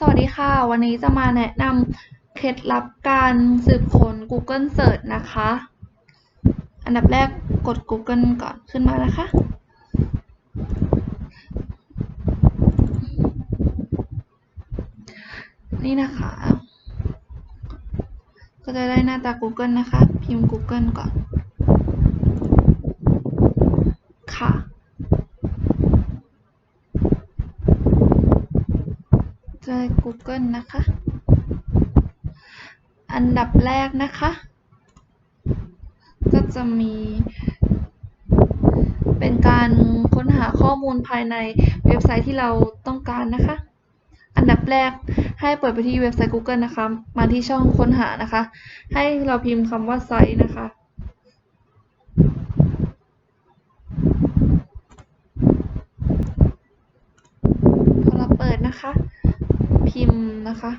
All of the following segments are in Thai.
สวัสดีค่ะ วันนี้จะมาแนะนำเคล็ดลับการสืบค้น Google Search นะคะ อันดับแรกกด Google ก่อนขึ้นมานะคะ นี่นะคะ ก็จะได้หน้าตา Google นะคะ พิมพ์ Google ก่อน ค่ะ เจอ Google นะคะ อันดับแรกนะคะ ก็จะมี เป็นการค้นหาข้อมูลภายในเว็บไซต์ที่เราต้องการนะคะ อันดับแรกให้เปิดไปที่เว็บไซต์ Google นะคะ มาที่ช่องค้นหานะคะ ให้เราพิมพ์คำว่าไซต์นะคะ พอเราเปิดนะคะ พิมพ์ นะคะ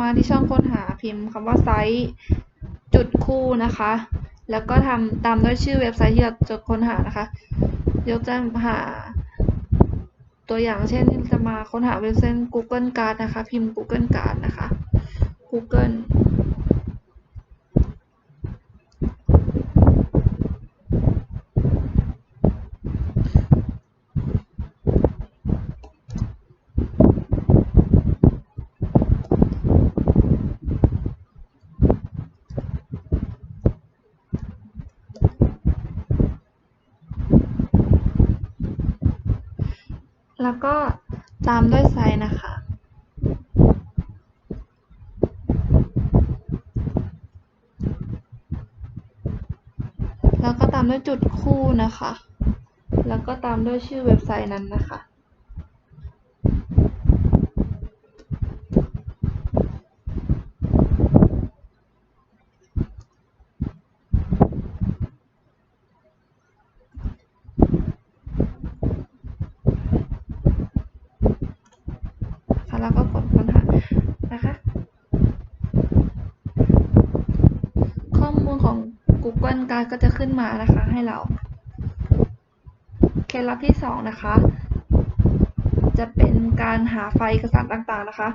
มาที่ช่องค้นหาพิมพ์คำว่าไซต์จุดคู่นะคะ แล้วก็ทำตามด้วยชื่อเว็บไซต์ที่เราจะค้นหานะคะ ยกจะหา ตัวอย่างเช่นจะมาค้นหาเว็บไซต์ Google Card นะคะ พิมพ์ Google Card นะคะ Google แล้วก็ตามด้วยไซส์นะคะ แล้วก็ตามด้วยจุดคู่นะคะ แล้วก็ตามด้วยชื่อเว็บไซต์นั้นนะคะค่ะแล้วก็กดค้นหานะคะ ข้อมูลของ Google Card ก็จะขึ้นมานะคะให้เรา เคล็ดลับที่สองนะคะ จะเป็นการหาไฟล์เอกสารต่างๆนะคะ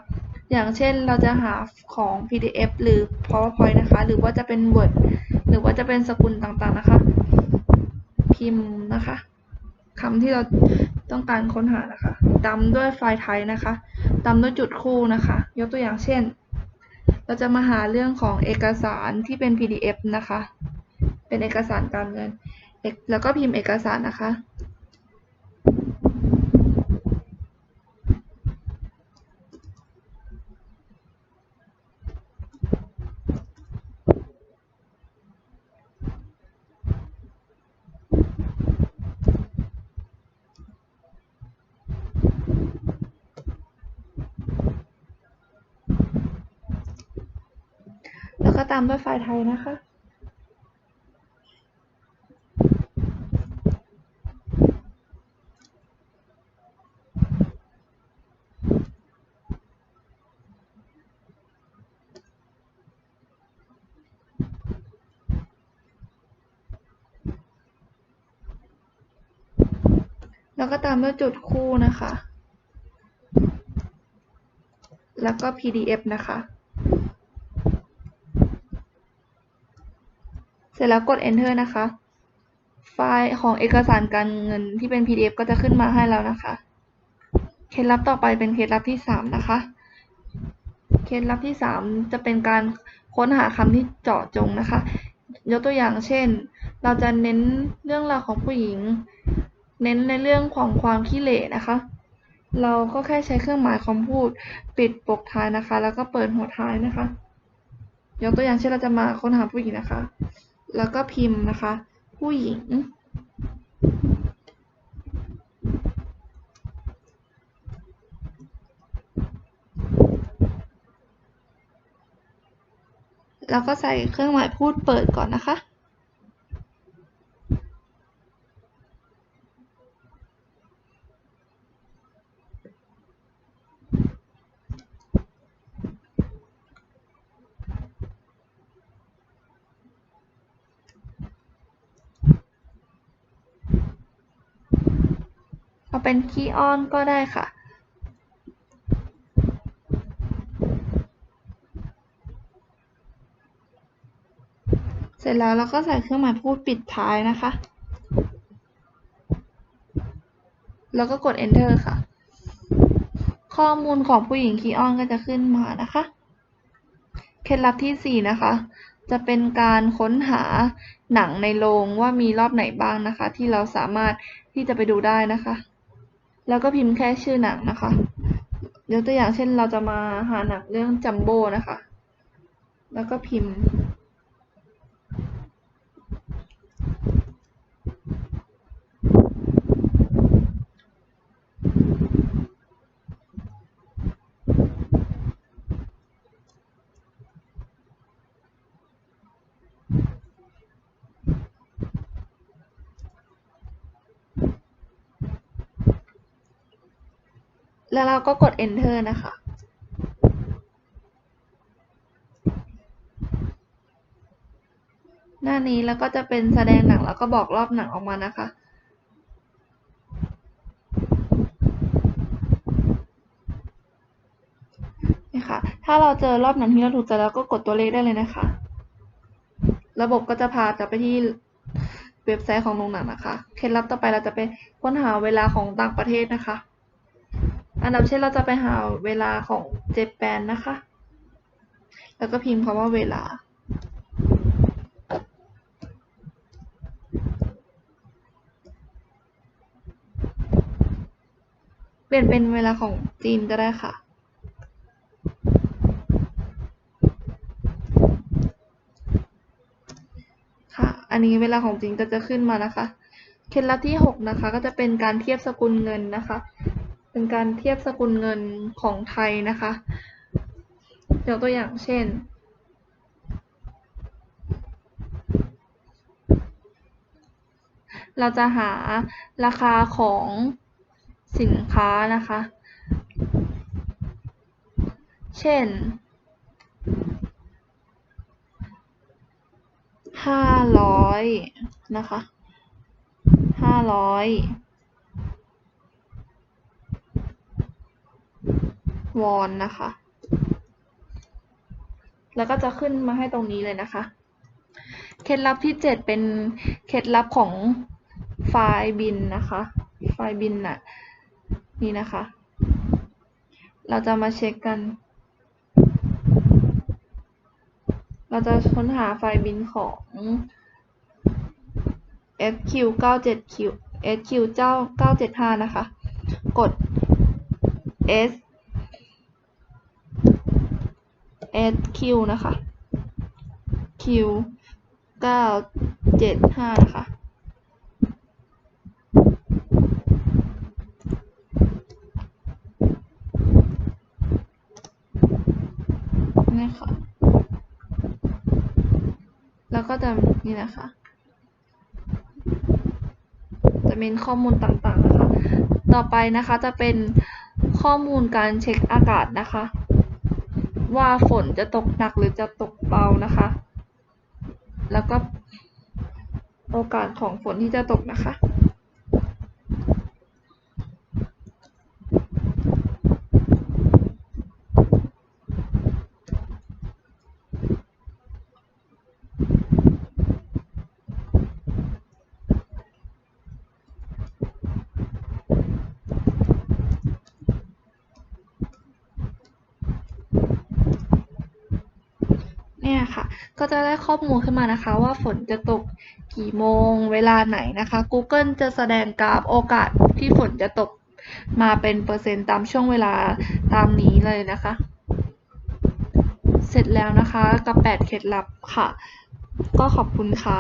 อย่างเช่นเราจะหาของ PDF หรือ PowerPoint นะคะ หรือว่าจะเป็น Word หรือว่าจะเป็นสกุลต่างๆนะคะ พิมพ์นะคะคำที่เราต้องการค้นหานะคะตามด้วยไฟล์ไทยนะคะตามด้วยจุดคู่นะคะ ยกตัวอย่างเช่น เราจะมาหาเรื่องของเอกสารที่เป็น PDF นะคะ เป็นเอกสารการเงินแล้วก็พิมพ์เอกสารนะคะ ตามด้วยไฟล์ไทยนะคะแล้วก็ตามด้วยจุดคู่นะคะ แล้วก็ PDF นะคะ สร็จแล้วกด enter นะคะ ไฟล์ของเอกสารการเงินที่เป็น PDF ก็จะขึ้นมาให้แล้วนะคะ เคล็ดลับต่อไปเป็นเคล็ดลับที่สามนะคะ เคล็ดลับที่สามจะเป็นการค้นหาคำที่เจาะจงนะคะ ยกตัวอย่างเช่น เราจะเน้นเรื่องราวของผู้หญิง เน้นในเรื่องของความขี้เหร่นะคะ เราก็แค่ใช้เครื่องหมายคำพูด ปิดปกท้ายนะคะ แล้วก็เปิดหัวท้ายนะคะ ยกตัวอย่างเช่นเราจะมาค้นหาผู้หญิงนะคะ แล้วก็พิมพ์นะคะ ผู้หญิง แล้วก็ใส่เครื่องหมายพูดเปิดก่อนนะคะ เอาเป็นคีย์ออนก็ได้ค่ะ เสร็จแล้วเราก็ใส่เครื่องหมายพูดปิดท้ายนะคะ แล้วก็กด enter ค่ะ ข้อมูลของผู้หญิงคีย์ออนก็จะขึ้นมานะคะ เคล็ดลับที่ 4 นะคะจะเป็นการค้นหาหนังในโรงว่ามีรอบไหนบ้างนะคะ ที่เราสามารถที่จะไปดูได้นะคะ แล้วก็พิมพ์แค่ชื่อหนังนะคะยกตัวอย่างเช่นเราจะมาหาหนังเรื่องจัมโบ้นะคะ แล้วก็พิมพ์ แล้วเราก็กด enter นะคะ หน้านี้แล้วก็จะเป็นแสดงหนังแล้วก็บอกรอบหนังออกมานะคะ นี่ค่ะ ถ้าเราเจอรอบหนังที่เราถูกใจแล้วก็กดตัวเลขได้เลยนะคะ ระบบก็จะพากลับไปที่เว็บไซต์ของโรงหนังนะคะ เคล็ดลับต่อไปเราจะไปค้นหาเวลาของต่างประเทศนะคะ อันดับเช่นเราจะไปหาเวลาของเจแปนนะคะ แล้วก็พิมพ์คำว่าเวลา เปลี่ยนเป็นเวลาของจีนก็ได้ค่ะค่ะอันนี้เวลาของจริงก็จะขึ้นมานะคะ เคล็ดลับที่ 6 นะคะ ก็จะเป็นการเทียบสกุลเงินนะคะ เป็นการเทียบสกุลเงินของไทยนะคะ ยกตัวอย่างเช่น เราจะหาราคาของสินค้านะคะ เช่นห้าร้อยนะคะห้าร้อย วอนนะคะ แล้วก็จะขึ้นมาให้ตรงนี้เลยนะคะ เคล็ดลับที่ 7 เป็นเคล็ดลับของไฟล์บินนะคะ ไฟล์บินน่ะ นี่นะคะ เราจะมาเช็คกัน เราจะค้นหาไฟล์บินของ SQ97Q SQ975 นะคะ กด S SQ นะคะ Q 975นะคะ นี่ค่ะ แล้วก็จะนี่นะคะ จะเป็นข้อมูลต่างๆนะคะ ต่อไปนะคะจะเป็นข้อมูลการเช็คอากาศนะคะ ว่าฝนจะตกหนักหรือจะตกเบานะคะ แล้วก็โอกาสของฝนที่จะตกนะคะ เนี่ยค่ะ ก็จะได้ข้อมูลขึ้นมานะคะว่าฝนจะตกกี่โมงเวลาไหนนะคะ Google จะแสดงกราฟโอกาสที่ฝนจะตกมาเป็นเปอร์เซ็นต์ตามช่วงเวลาตามนี้เลยนะคะ เสร็จแล้วนะคะกับ 8 เคล็ดลับค่ะ ก็ขอบคุณค่ะ